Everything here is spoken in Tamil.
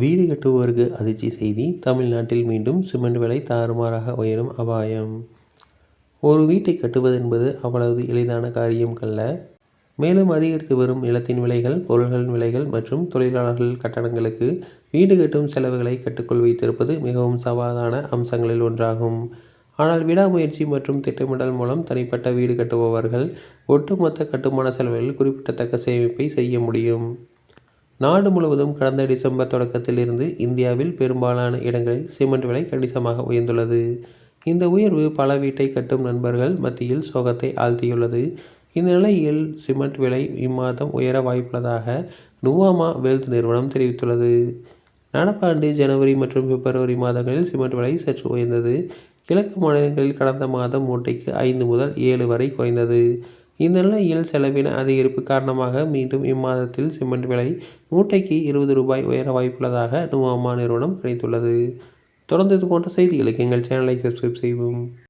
வீடு கட்டுவோருக்கு அதிர்ச்சி செய்தி தமிழ்நாட்டில் மீண்டும் சிமெண்ட் விலை தாறுமாறாக உயரும் அபாயம். ஒரு வீட்டை கட்டுவது என்பது அவ்வளவு எளிதான காரியம் அல்ல மேலும் அதிகரித்து வரும் நிலத்தின் விலைகள் பொருள்களின் விலைகள் மற்றும் தொழிலாளர்கள் கட்டணங்களுக்கு வீடு கட்டும் செலவுகளை கட்டுக்குள் வைத்திருப்பது மிகவும் சவாலான அம்சங்களில் ஒன்றாகும். ஆனால் விடாமுயற்சி மற்றும் திட்டமிடல் மூலம் தனிப்பட்ட வீடு கட்டுபவர்கள் ஒட்டுமொத்த கட்டுமான செலவுகளில் குறிப்பிடத்தக்க சேமிப்பை செய்ய முடியும். நாடு முழுவதும் கடந்த டிசம்பர் தொடக்கத்தில் இருந்து இந்தியாவில் பெரும்பாலான இடங்களில் சிமெண்ட் விலை கணிசமாக உயர்ந்துள்ளது. இந்த உயர்வு பல வீட்டை கட்டும் நண்பர்கள் மத்தியில் சோகத்தை ஆழ்த்தியுள்ளது. இந்த நிலையில் சிமெண்ட் விலை இம்மாதம் உயர வாய்ப்புள்ளதாக நுவாமா வெல்த் நிறுவனம் தெரிவித்துள்ளது. நடப்பாண்டு ஜனவரி மற்றும் பிப்ரவரி மாதங்களில் சிமெண்ட் விலை சற்று உயர்ந்தது. கிழக்கு மாநிலங்களில் கடந்த மாதம் மூட்டைக்கு ஐந்து முதல் ஏழு வரை குறைந்தது. இந்த நிலையில் செலவின அதிகரிப்பு காரணமாக மீண்டும் இம்மாதத்தில் சிமெண்ட் விலை மூட்டைக்கு இருபது ரூபாய் உயர வாய்ப்புள்ளதாக நுவாமா நிறுவனம் கணித்துள்ளது தொடர்ந்து இது போன்ற செய்திகளுக்கு எங்கள் சேனலை சப்ஸ்கிரைப் செய்வோம்